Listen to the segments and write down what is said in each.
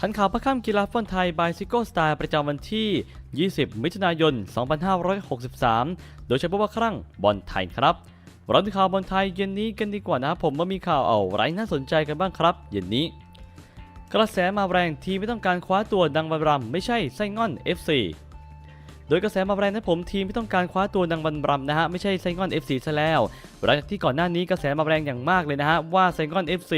ทันข่าวพระค่ำกีฬาฟุตบอลไทยบายซิโก้สไตล์ประจำวันที่ 20 มิถุนายน 2563 โดยเฉพาะว่าครั้งบอลไทยครับเราดูข่าวบอลไทยเย็นนี้กันดีกว่านะครับผมมามีข่าวเอาไรน่าสนใจกันบ้างครับ เย็นนี้ กระแสมาแรงทีไม่ต้องการคว้าตัวดังบารมไม่ใช่ไส้ง่อน FC โดยกระแสมาแรงนะผมทีมไม่ต้องการคว้าตัวดังบันรำนะฮะไม่ใช่ไซงอน FC ซะแล้วหลังจากที่ก่อนหน้านี้กระแสมาแรงอย่างมากเลยนะฮะว่าไซงอน FC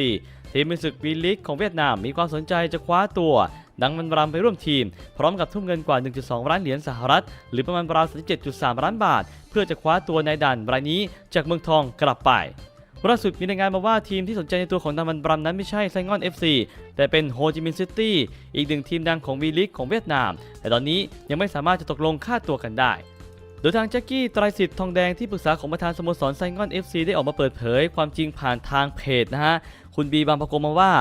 ทีมในศึกวีลีกของเวียดนามมีความสนใจจะคว้าตัวดังบันรำไปร่วมทีม พร้อมกับทุ่มเงินกว่า 1.2 ล้านเหรียญสหรัฐ หรือประมาณราว37.3 ล้านบาท เพื่อจะคว้าตัวนายดันรายนี้จากเมืองทองกลับไป ล่าสุดมีรายงานมาว่าทีมที่สนใจในตัวของดังบันบรมนั้นไม่ใช่ไซงอน FC แต่เป็นโฮจิมินห์ซิตี้อีกหนึ่งทีมดังของวีลีกของเวียดนาม แต่ตอนนี้ยังไม่สามารถจะตกลงค่าตัวกันได้ โดยทางแจ็คกี้ไตรสิทธิ์ทองแดงที่ปรึกษาของประธานสโมสรไซงอน FC ได้ออกมาเปิดเผยความจริงผ่านทางเพจนะฮะ คุณบีบางประกงมาว่า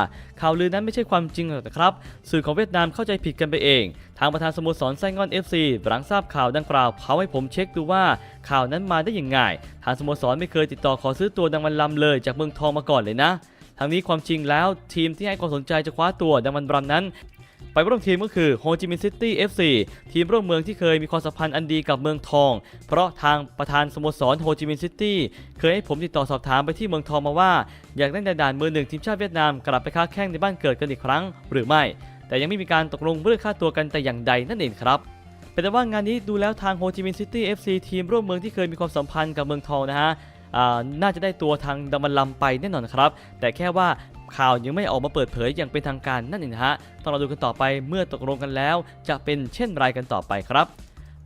ข่าวลือนั้นไม่ใช่ความจริงหรอกนะครับ สื่อของเวียดนามเข้าใจผิดกันไปเอง ทางประธานสโมสรไซงอน FC หลังทราบข่าวดังกล่าวเขาให้ผมเช็คดูว่าข่าวนั้นมาได้อย่างไงทางสโมสรไม่เคยติดต่อขอซื้อตัวดังวันลำเลยจากเมืองทองมาก่อนเลยนะทางนี้ความจริงแล้วทีมที่ให้ความสนใจจะคว้าตัวดังวันรำนั้น ไปร่วมทีมก็คือโฮจิมินห์ซิตี้ FC ทีมร่วมเมืองที่เคยมีความสัมพันธ์อันดีกับเมืองทอง เพราะทางประธานสโมสรโฮจิมินห์ซิตี้เคยให้ผมติดต่อสอบถามไปที่เมืองทองมาว่า อยากได้ด่านมือหนึ่งทีมชาติเวียดนามกลับไปค้าแข่งในบ้านเกิดกันอีกครั้ง หรือไม่ แต่ยังไม่มีการตกลงเรื่องค่าตัวกันแต่อย่างใดนั่นเองครับเป็นแต่ว่างานนี้ดูแล้วทางโฮจิมินห์ซิตี้ FC ทีมร่วมเมืองที่เคยมีความสัมพันธ์กับเมืองทองนะฮะน่าจะได้ตัวทางดัมบันลัมไปแน่นอนครับ แต่แค่ว่า ข่าวยังไม่ออกมาเปิดเผยอย่างเป็นทางการนั่นเองนะฮะ ต้องเราดูกันต่อไปเมื่อตกลงกันแล้ว จะเป็นเช่นไรกันต่อไปครับ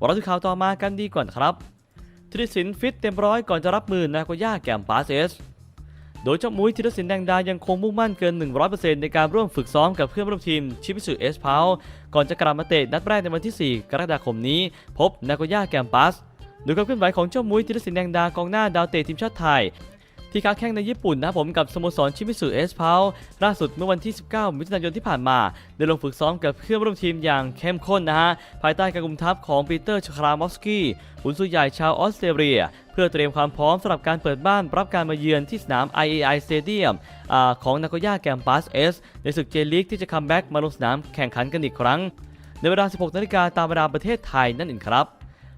เราดูข่าวต่อมากันดีก่อนครับธีรศิลป์ฟิตเต็มร้อยก่อนจะรับมือนาโกย่าแกมปาสเอสโดยเจ้ามุ้ยธีรศิลป์แดงดายังคงมุ่งมั่นเกิน 100%ในการร่วมฝึกซ้อมกับเพื่อนร่วมทีมชิมิสึเอสพาวก่อนจะกลับมาเตะนัดแรกในวันที่ 4 กรกฎาคมนี้ พบนาโกย่าแกมปัสโดยความเคลื่อนไหวของเจ้ามุ้ยธีรศิลป์แดงดากองหน้าดาวเตะทีมชาติไทย ที่ค้าแข่งในญี่ปุ่นนะครับผมกับสโมสรชิมิสึเอสพาวล่าสุดเมื่อวันที่ 19 มิถุนายนที่ผ่านมา ได้ลงฝึกซ้อมกับเพื่อนร่วมทีมอย่างเข้มข้นนะฮะภายใต้การกุมทัพของปีเตอร์ชครามอฟสกี้หุนสุใหญ่ชาวออสเตรเลีย เพื่อเตรียมความพร้อมสำหรับการเปิดบ้านรับการมาเยือนที่สนาม IAI Stadium อของนาโกย่าแกมปัสเอสในศึกเจลีกที่จะคัมแบ็กมาลงสนามแข่งขันกันอีกครั้ง ในเวลา 16 นาฬิกาตามเวลาประเทศไทยนั่นเองครับ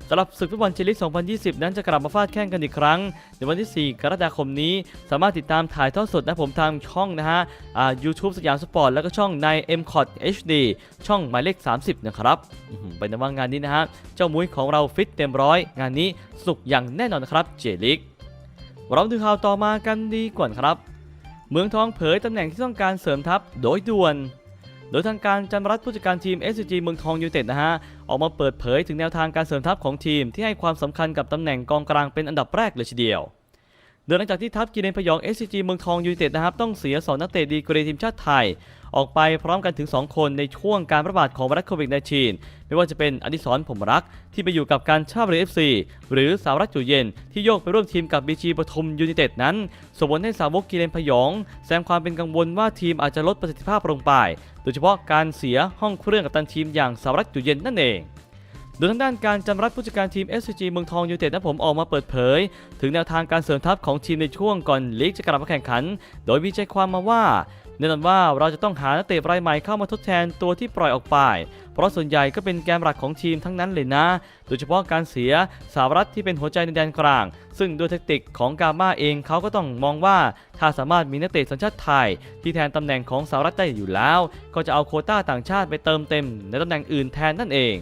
สำหรับศึกฟุตบอลเจลิก2020 นั้นจะกลับมาฟาดแข่งกันอีกครั้ง ในวันที่ 4 กรกฎาคมนี้ สามารถติดตามถ่ายทอดสดนะผมทางช่องนะฮะอ่า YouTube สยามสปอร์ตแล้วก็ช่องใน m c o t HD ช่องหมายเลข 30 นะครับอื้อหือเป็นว่างานนี้นะฮะ เจ้ามุ้ยของเราฟิตเต็มร้อย งานนี้สุกอย่างแน่นอนนะครับเจลิกเราดูข่าวต่อมากันดีกว่าครับ เมืองทองเผยตำแหน่งที่ต้องการเสริมทัพโดยด่วน โดยทางการจันรัตผู้จัดการทีม SCG เมืองทองยูไนเต็ดนะฮะ ออกมาเปิดเผยถึงแนวทางการเสริมทัพของทีมที่ให้ความสำคัญกับตำแหน่งกองกลางเป็นอันดับแรกเลยทีเดียวโดยหลังจากที่ทัพกีเรนพยอง SCG เมืองทองยูไนเต็ดนะครับต้องเสียสองนักเตะดีกรีทีมชาติไทย ออกไปพร้อมกันถึง 2 คนในช่วงการระบาดของไวรัสโควิด -19 ไม่ว่าจะเป็นอดิศรผมรักที่ไปอยู่กับการชาบเรือ FC หรือสาวรัตจุเย็น ที่โยกไปร่วมทีมกับบีจีปทุมยูไนเต็ดนั้นส่งผลให้สาวกกีเรนพยอง แสดงความเป็นกังวลว่าทีมอาจจะลดประสิทธิภาพลงไป โดยเฉพาะการเสียห้องเครื่องกับตันทีมอย่างสาวรัตจุเย็นนั่นเองโดยทางด้านการจำรัดผู้จัดการทีม SCG เมืองทองยูไนเต็ดนะผมออกมาเปิดเผย ถึงแนวทางการเสริมทัพของทีมในช่วงก่อนลีกจะกลับมาแข่งขัน โดยมีใจความมาว่า แน่นอนว่าเราจะต้องหานักเตะรายใหม่เข้ามาทดแทนตัวที่ปล่อยออกไป เพราะส่วนใหญ่ก็เป็นแกนหลักของทีมทั้งนั้นเลยนะ โดยเฉพาะการเสียสาวรัฐที่เป็นหัวใจในแดนกลาง ซึ่งด้วยแทคติกของกาม่าเองเขาก็ต้องมองว่า ถ้าสามารถมีนักเตะสัญชาติไทย ที่แทนตำแหน่งของสาวรัฐได้อยู่แล้ว ก็จะเอาโคต้าต่างชาติไปเติมเต็มในตำแหน่งอื่นแทนนั่นเอง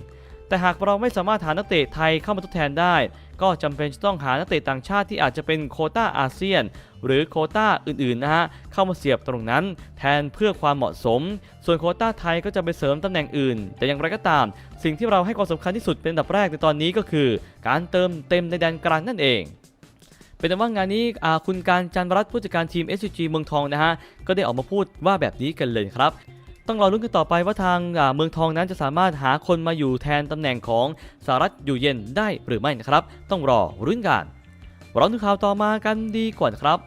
แต่หากเราไม่สามารถหานักเตะไทยเข้ามาทดแทนได้ ก็จำเป็นจะต้องหานักเตะต่างชาติที่อาจจะเป็นโคต้าอาเซียน หรือโคต้าอื่นๆนะฮะเข้ามาเสียบตรงนั้น แทนเพื่อความเหมาะสม ส่วนโคต้าไทยก็จะไปเสริมตำแหน่งอื่น แต่อย่างไรก็ตาม สิ่งที่เราให้ความสำคัญที่สุดเป็นอันดับแรกในตอนนี้ก็คือ การเติมเต็มในแดนกลางนั่นเองเป็นว่างานนี้คุณการจันรัตผู้จัดการทีม SCG เมืองทองนะฮะ ก็ได้ออกมาพูดว่าแบบนี้กันเลยครับ ต้องรอลุ้นกันต่อไปว่าทางเมืองทองนั้นจะสามารถหาคนมาอยู่แทนตำแหน่งของสารัตอยู่เย็นได้หรือไม่นะครับ ต้องรอรุ่นกันเราดูข่าวต่อมากันดีกว่าครับ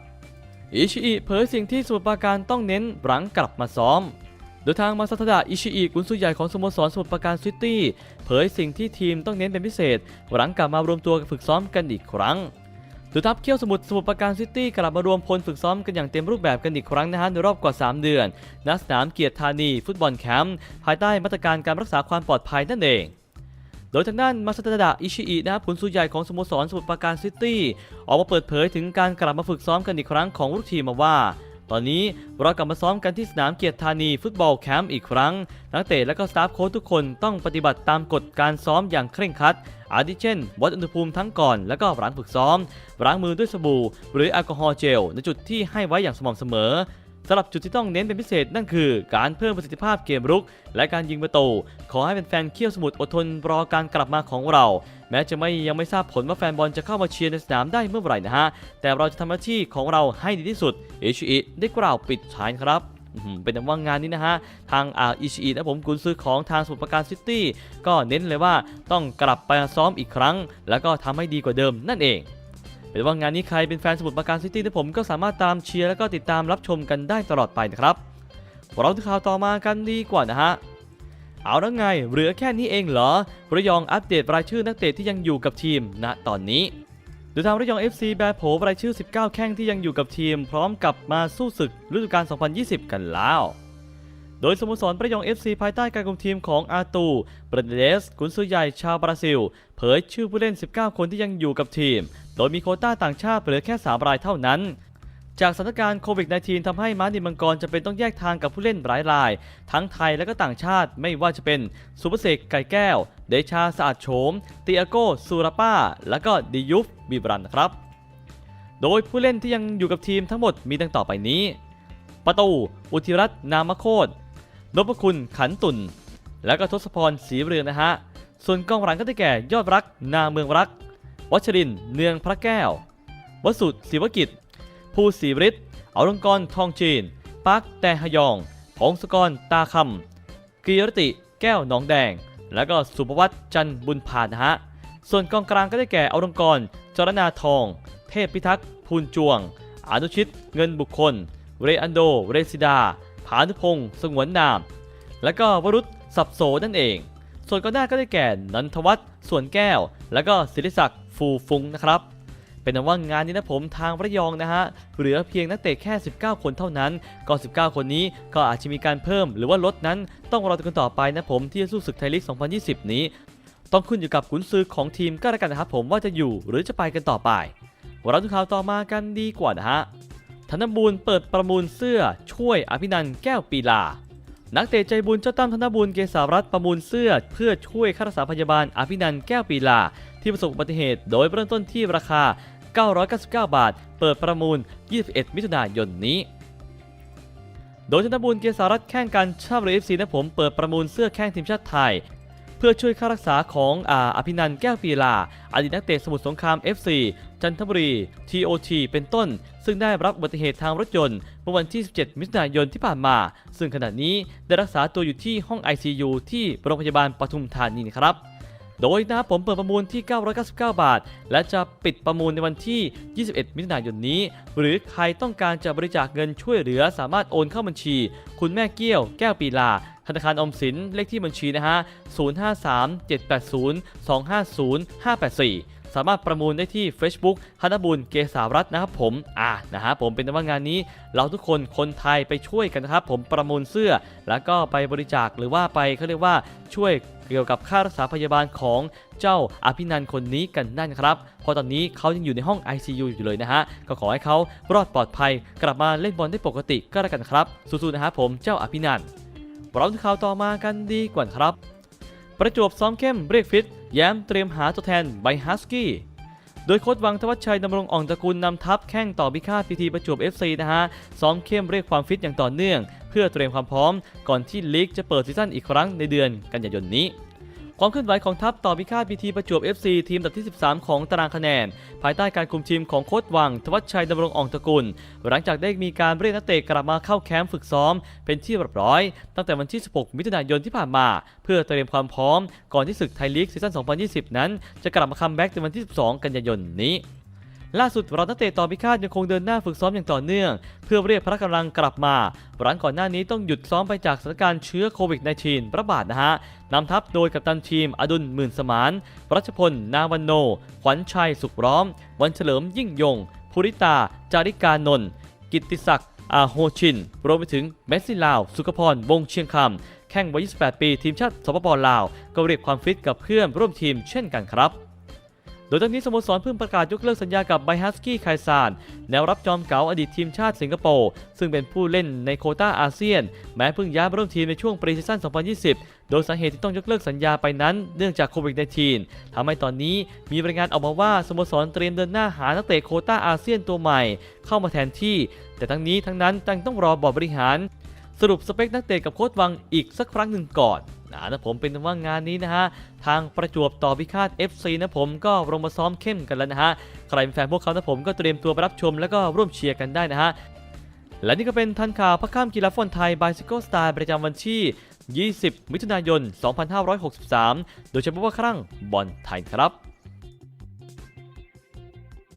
อิชิอิเผยสิ่งที่สมุทรปราการต้องเน้นหลังกลับมาซ้อมโดยทางมาซาทดะอิชิอิกุนซือใหญ่ของสโมสรสมุทรปราการซิตี้เผยสิ่งที่ทีมต้องเน้นเป็นพิเศษ หลังกลับมารวมตัวฝึกซ้อมกันอีกครั้ง ดูทัพเขี้ยวสมุทรสมุทรปราการซิตี้กลับมารวมพลฝึกซ้อมกันอย่างเต็มรูปแบบกันอีกครั้งนะฮะในรอบกว่า 3 เดือน ณ สนามเกียรติธานี ฟุตบอลแคมป์ภายใต้มาตรการการรักษาความปลอดภัยนั่นเอง โดยทางด้านมาซาตดะอิชิอินะครับผลสูใหญ่ของสโมสรสมุทรปราการซิตี้ออกมาเปิดเผยถึงการกลับมาฝึกซ้อมกันอีกครั้งของลูกทีมมาว่าตอนนี้เรากลับมาซ้อมกันที่สนามเกียรติธานีฟุตบอลแคมป์อีกครั้ง นักเตะและก็สตาฟโค้ชทุกคนต้องปฏิบัติตามกฎการซ้อมอย่างเคร่งครัด อาทิเช่น วัดอุณหภูมิทั้งก่อนและก็หลังฝึกซ้อมล้างมือด้วยสบู่ หรือแอลกอฮอล์เจลในจุดที่ให้ไว้อย่างสม่ำเสมอสำหรับจุดที่ต้องเน้นเป็นพิเศษนั่นคือ การเพิ่มประสิทธิภาพเกมรุก และการยิงประตู ขอให้เป็นแฟนเคี่ยวสมุทรอดทนรอการกลับมาของเรา แม้จะไม่ยังไม่ทราบผลว่าแฟนบอลจะเข้ามาเชียร์ในสนามได้เมื่อไหร่นะฮะ แต่เราจะทำหน้าที่ของเราให้ดีที่สุดเอชิอิได้กล่าวปิดท้ายครับ เป็นแต่ว่างานนี้นะฮะ ทางอาอิชิอินะผมกุนซื้อของทางสมุทรปราการซิตี้ก็เน้นเลยว่าต้องกลับไปซ้อมอีกครั้ง แล้วก็ทำให้ดีกว่าเดิมนั่นเองเป็นว่างานนี้ใครเป็นแฟนสมุทรปราการซิตี้นะผมก็สามารถตามเชียร์แล้วก็ติดตามรับชมกันได้ตลอดไปนะครับเราที่ข่าวต่อมากันดีกว่านะฮะเอาแล้วไงเหลือแค่นี้เองเหรอระยองอัปเดตรายชื่อนักเตะที่ยังอยู่กับทีมณตอนนี้ โดยทางระยอง FC แบโผรายชื่อ 19 แข้งที่ยังอยู่กับทีม พร้อมกับมาสู้ศึกฤดูกาล 2020 กันแล้ว โดยสโมสรประยอง FC ภายใต้การคุมทีมของอาตูเบรเดสกุนซือใหญ่ชาวบราซิล เผยชื่อผู้เล่น 19 คนที่ยังอยู่กับทีม โดยมีโคต้าต่างชาติเหลือแค่ 3 รายเท่านั้นจากสถานการณ์โควิด -19 ทำให้ม้าดินมังกรจะเป็นต้องแยกทางกับผู้เล่นหลายราย ทั้งไทยและก็ต่างชาติไม่ว่าจะเป็นสุภเสกไก่แก้ว เดชาสะอาดโฉมติอาโกซูราป้า และก็ดิยุฟบีบรันนะครับ โดยผู้เล่นที่ยังอยู่กับทีมทั้งหมดมีดังต่อไปนี้ ประตู อุทิรัตนามโคตรนพคุณขันตุนและก็ทศพรศรีเรืองนะฮะ ส่วนกองหลังก็ได้แก่ยอดรัก นาเมืองรัก วัชรินทร์เนืองพระแก้ว วสุศิวกิจ ภูศรีวริศอลงกรทองจีน ปักแต่ฮยองพงศกรตาคำกีรติ แก้วหนองแดง แล้วก็สุภวัตจันบุญพานนะฮะ ส่วนกองกลางก็ได้แก่อรงกร จรณาทอง เทพพิทักษ์พูนจวง อนุชิต เงินบุคคล เรอันโด เรซิดา ผานุพงศ์ สงวนนาม และก็วรุษสับโสนั่นเอง ส่วนกองหน้าก็ได้แก่นันทวัฒน์ ส่วนแก้ว และก็ศิริศักดิ์ ฟูฟุงนะครับ เป็นว่างานนี้นะผมทางระยองนะฮะเหลือเพียงนักเตะแค่ 19 คนเท่านั้นก็ 19 คนนี้ก็อาจจะมีการเพิ่มหรือว่าลดนั้นต้องรอดูกันต่อไปนะผมที่จะสู้ศึกไทยลีก 2020 นี้ ต้องขึ้นอยู่กับขุนซือของทีมก็แล้วกันนะครับผมว่าจะอยู่หรือจะไปกันต่อไปเราดูข่าวต่อมากันดีกว่านะฮะธนบูลเปิดประมูลเสื้อช่วยอภินันแก้วปีลานักเตะใจบุญเจ้าตั้มธนบุญเกษารัตประมูลเสื้อ เพื่อช่วยค่ารักษาพยาบาลอภินันแก้วปีลา ที่ประสบอุบัติเหตุ โดยเริ่มต้นที่ราคา 999 บาท เปิดประมูล 21 มิถุนายนนี้ โดยธนบุญเกษารัตแข่งกันชาติเรือเอฟซีนะผมเปิดประมูลเสื้อแข่งทีมชาติไทย เพื่อช่วยค่ารักษาของอาอภินันแก้วปีลา อดีตนักเตะสมุทรสงคราม FC จันทบุรี TOT เป็นต้น ซึ่งได้รับอุบัติเหตุทางรถยนต์เมื่อวันที่ 17 มิถุนายนที่ผ่านมา ซึ่งขณะนี้ได้รักษาตัวอยู่ที่ห้อง ICU ที่โรงพยาบาลปทุมธานีนะครับ โดยนะผมเปิดประมูลที่ 999 บาท และจะปิดประมูลในวันที่ 21 มิถุนายนนี้ หรือใครต้องการจะบริจาคเงินช่วยเหลือสามารถโอนเข้าบัญชี คุณแม่เกี้ยว แก้วปีลาธนาคารออมสินเลขที่บัญชีนะฮะ 053-780-250-584 สามารถประมูลได้ที่ Facebook ธนบุญเกษารัตน์นะครับผมอ่านะฮะผมเป็นว่างานนี้เราทุกคนคนไทยไปช่วยกันนะครับผมประมูลเสื้อ แล้วก็ไปบริจาคหรือว่าไปเขาเรียกว่าช่วยเกี่ยวกับค่ารักษาพยาบาลของเจ้าอภินันคนนี้กันนั่นครับ เพราะตอนนี้เขายังอยู่ในห้อง ICU อยู่เลยนะฮะ ก็ขอให้เขารอดปลอดภัย กลับมาเล่นบอลได้ปกติก็แล้วกันครับ สู้ๆนะครับผมเจ้าอภินันเราที่ข่าวต่อมากันดีกว่าครับ ประจวบซ้อมเข้มเรียกฟิต แย้มเตรียมหาตัวแทนไบฮัสกี้โดยโค้ชวังทวัชชัยดำรงอ่องตระกูลนำทัพแข่งต่อพิฆาตพีทีประจวบ FC นะฮะ ซ้อมเข้มเรียกความฟิตอย่างต่อเนื่อง เพื่อเตรียมความพร้อม ก่อนที่ลีกจะเปิดซีซั่นอีกครั้งในเดือนกันยายนนี้ ความเคลื่อนไหวของทัพต่อพิฆาตพีทีประจวบ FC ทีมอัดับที่ 13 ของตารางคะแนน ภายใต้การคุมทีมของโค้ชวัง ทวัชชัยดำรงอ่องตระกูล หลังจากได้มีการเรียกนักเตะกลับมาเข้าแคมป์ฝึกซ้อม เป็นที่เรียบร้อย ตั้งแต่วันที่ 16 มิถุนายนที่ผ่านมา เพื่อเตรียมความพร้อม ก่อนที่ศึกไทยลีกซีซั่น 2020 นั้น จะกลับมาคัมแบ็กในวันที่ 12 กันยายนนี้ ล่าสุดเรานักเตะต่อพิฆาตยังคงเดินหน้าฝึกซ้อมอย่างต่อเนื่อง เพื่อเรียกพละกำลังกลับมาหลังก่อนหน้านี้ต้องหยุดซ้อมไปจากสถานการณ์เชื้อโควิด -19 ระบาดนะฮะนำทัพโดยกัปตันทีม อดุลหมื่นสมานรัชพล นาวันโน ขวัญชัย สุขร้อม วันเฉลิมยิ่งยง ภูริตา จาริกานนท์กิติศักดิ์อาโฮชิน รวมไปถึงเมสซี่ลาว สุขพร วงเชียงคำ แข่งวัย 28 ปี ทีมชาติสปปลาว ก็เรียกความฟิตกับเพื่อนร่วมทีมเช่นกันครับ โดยตอนนี้สโมสรเพิ่งประกาศยกเลิกสัญญากับไบฮัสกี้ไคซานแนวรับจอมเก๋าอดีตทีมชาติสิงคโปร์ ซึ่งเป็นผู้เล่นในโคต้าอาเซียน แม้เพิ่งย้ายมาร่วมทีมในช่วงปรีซีซั่น 2020 โดยสาเหตุที่ต้องยกเลิกสัญญาไปนั้นเนื่องจากโควิด -19 ทำให้ตอนนี้มีรายงานออกมาว่าสโมสรเตรียมเดินหน้าหานักเตะโคต้าอาเซียนตัวใหม่ เข้ามาแทนที่ แต่ทั้งนี้ทั้งนั้นยังต้องรอบอร์ดบริหาร สรุปสเปคนักเตะกับโค้ชวังอีกสักครั้งหนึ่งก่อน นะนะผมเป็นว่างานนี้นะฮะทางประจวบต่อพิฆาต FC นะผมก็ลงมาซ้อมเข้มกันแล้วนะฮะใครเป็นแฟนพวกเขานะผมก็เตรียมตัวไปรับชมแล้วก็ร่วมเชียร์กันได้นะฮะและนี่ก็เป็นทันข่าวพักข้ามกีฬาฟุตบอลไทยบายซิโกสตาร์ประจำวันที่ 20 มิถุนายน 2563 โดยเฉพาะว่าครั้งบอลไทยครับ